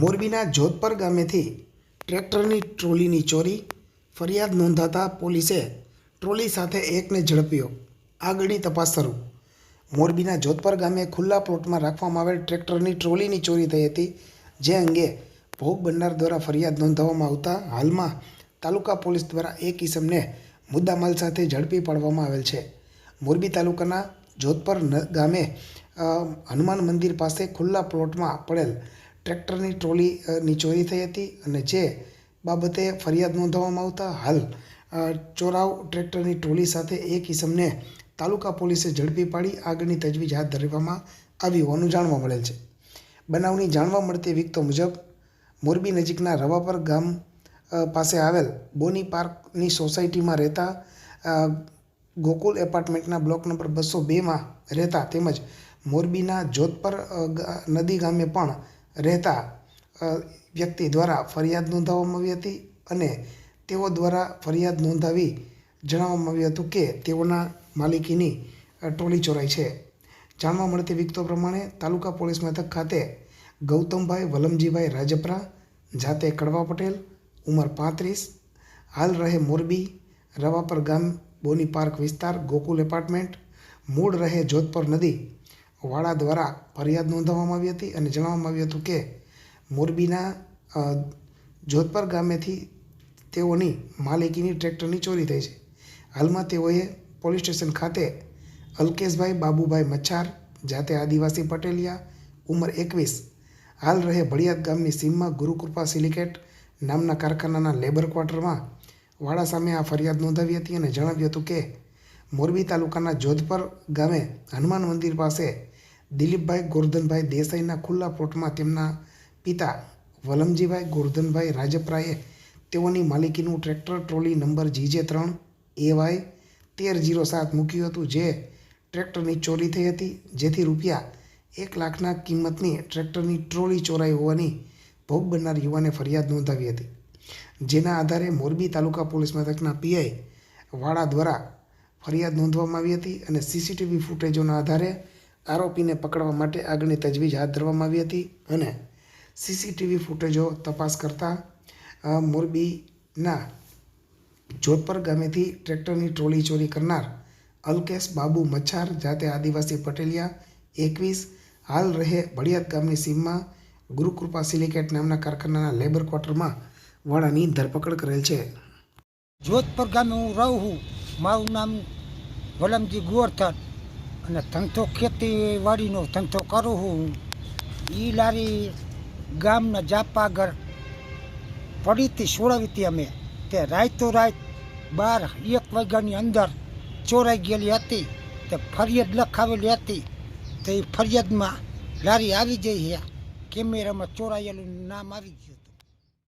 મોરબીના જોધપર ગામેથી ટ્રેક્ટરની ટ્રોલીની ચોરી, ફરિયાદ નોંધાતા પોલીસે ટ્રોલી સાથે એકને ઝડપ્યો. આગળની તપાસ શરૂ. મોરબીના જોધપર ગામે ખુલ્લા પ્લોટમાં રાખવામાં આવેલ ટ્રેક્ટરની ટ્રોલીની ચોરી થઈ હતી, જે અંગે ભોગ બનનાર દ્વારા ફરિયાદ નોંધાવવામાં આવતા હાલમાં તાલુકા પોલીસ દ્વારા એક ઇસમને મુદ્દામાલ સાથે ઝડપી પાડવામાં આવેલ છે. મોરબી તાલુકાના જોધપર ગામે હનુમાન મંદિર પાસે ખુલ્લા પ્લોટમાં પડેલ ટ્રેક્ટરની ટ્રોલી અ, ચોરી થઈ હતી અને જે બાબતે ફરિયાદ નોંધાવવામાં આવતા હાલ ચોરાવ ટ્રેક્ટરની ટ્રોલી સાથે એક ઇસમને તાલુકા પોલીસે ઝડપી પાડી આગળની તજવીજ હાથ ધરવામાં આવી હોવાનું જાણવા મળેલ છે. બનાવની જાણવા મળતી વિગતો મુજબ મોરબી નજીકના રવાપર ગામ પાસે આવેલ બોની પાર્કની સોસાયટીમાં રહેતા ગોકુલ એપાર્ટમેન્ટના બ્લોક નંબર બસો બેમાં રહેતા તેમજ મોરબીના જોધપર નદી ગામે પણ રહેતા વ્યક્તિ દ્વારા ફરિયાદ નોંધાવવામાં આવી હતી અને તેઓ દ્વારા ફરિયાદ નોંધાવી જણાવવામાં આવ્યું હતું કે તેઓના માલિકીની ટ્રોલી ચોરાઈ છે. જાણવા મળતી વિગતો પ્રમાણે તાલુકા પોલીસ મથક ખાતે ગૌતમભાઈ વલમજીભાઈ રાજપરા, જાતે કડવા પટેલ, ઉંમર પાંત્રીસ, હાલ રહે મોરબી, રવાપર ગામ, બોની પાર્ક વિસ્તાર, ગોકુલ એપાર્ટમેન્ટ, મૂળ રહે જોધપર નદી વાળા દ્વારા ફરિયાદ નોંધાવવામાં આવી હતી અને જણાવવામાં આવ્યું હતું કે મોરબીના જોધપર ગામેથી તેઓની માલિકીની ટ્રેક્ટરની ચોરી થઈ છે. હાલમાં તેઓએ પોલીસ સ્ટેશન ખાતે અલ્કેશભાઈ બાબુભાઈ મચ્છાર, જાતે આદિવાસી પટેલિયા, ઉંમર એકવીસ, હાલ રહે ભળિયાદ ગામની સીમમાં ગુરુકૃપા સિલિકેટ નામના કારખાનાના લેબર ક્વાર્ટરમાં વાળા સામે આ ફરિયાદ નોંધાવી હતી અને જણાવ્યું હતું કે મોરબી તાલુકાના જોધપર ગામે હનુમાન મંદિર પાસે દિલીપભાઈ ગોરધનભાઈ દેસાઈના ખુલ્લા પ્લોટમાં તેમના પિતા વલમજીભાઈ ગોરધનભાઈ રાજપરાએ તેઓની માલિકીનું tractor trolley number G J ત્રણ એવાય તેર જીરો સાત મૂક્યું હતું, જે ટ્રેક્ટરની ચોરી થઈ હતી. જેથી રૂપિયા એક લાખના કિંમતની ટ્રેક્ટરની ટ્રોલી ચોરાઈ હોવાની ભોગ બનનાર યુવાને ફરિયાદ નોંધાવી હતી. જેના આધારે મોરબી તાલુકા પોલીસ મથકના પીઆઈ વાળા દ્વારા ફરિયાદ નોંધવામાં આવી હતી અને સીસીટીવી ફૂટેજોના આધારે આરોપીને પકડવા માટે આગળની તજવીજ હાથ ધરવામાં આવી હતી અને સીસીટીવી ફૂટેજો તપાસ કરતા મોરબીના જોધપર ગામેથી ટ્રેક્ટરની ટ્રોલી ચોરી કરનાર અલ્કેશ બાબુ મચ્છાર, જાતે આદિવાસી પટેલિયા, એકવીસ, હાલ રહે બળિયાદ ગામની સીમમાં ગુરુકૃપા સિલિકેટ નામના કારખાનાના લેબર ક્વાર્ટરમાં વાળાની ધરપકડ કરેલ છે. જોધપર ગામે હું રહું છું. મારું નામ વલમજી ગોરથન અને ધંધો ખેતીવાડીનો ધંધો કરું હું. એ લારી ગામના જાપા આગળ પડી હતી સોળાવી હતી અમે. તે રાતો રાત બાર એક વાગ્યાની અંદર ચોરાઈ ગયેલી હતી. તે ફરિયાદ લખાવેલી હતી. તે ફરિયાદમાં લારી આવી જઈ છે કેમેરામાં ચોરાયેલું નામ આવી ગયું